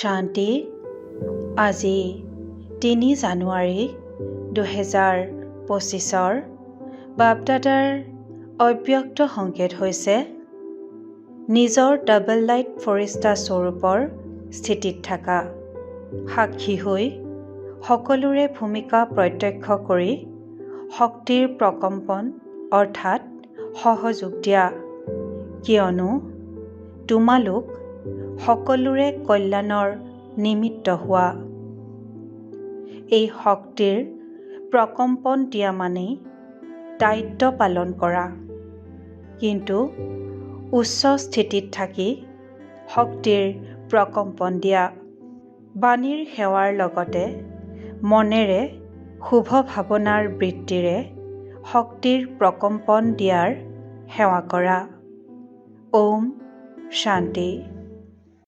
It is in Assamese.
শান্তি। আজি তিনি জানুৱাৰী দুহেজাৰ পঁচিছৰ বাপদাদাৰ অব্যক্ত সংকেত হৈছে নিজৰ ডাবল লাইট ফৰিষ্টা স্বৰূপৰ স্থিতিত থকা। সাক্ষী হৈ সকলোৰে ভূমিকা প্ৰত্যক্ষ কৰি শক্তিৰ প্ৰকম্পন অৰ্থাৎ সহযোগ দিয়া। কিয়নো তোমালোক সকলোৰে কল্যাণৰ নিমিত্ত হোৱা। এই শক্তিৰ প্ৰকম্পন দিয়া মানেই দায়িত্ব পালন কৰা। কিন্তু উচ্চ স্থিতিত থাকি শক্তিৰ প্ৰকম্পন দিয়া। বাণীৰ সেৱাৰ লগতে মনেৰে শুভ ভাৱনাৰ বৃত্তিৰে শক্তিৰ প্ৰকম্পন দিয়াৰ সেৱা কৰা। ওম শান্তি।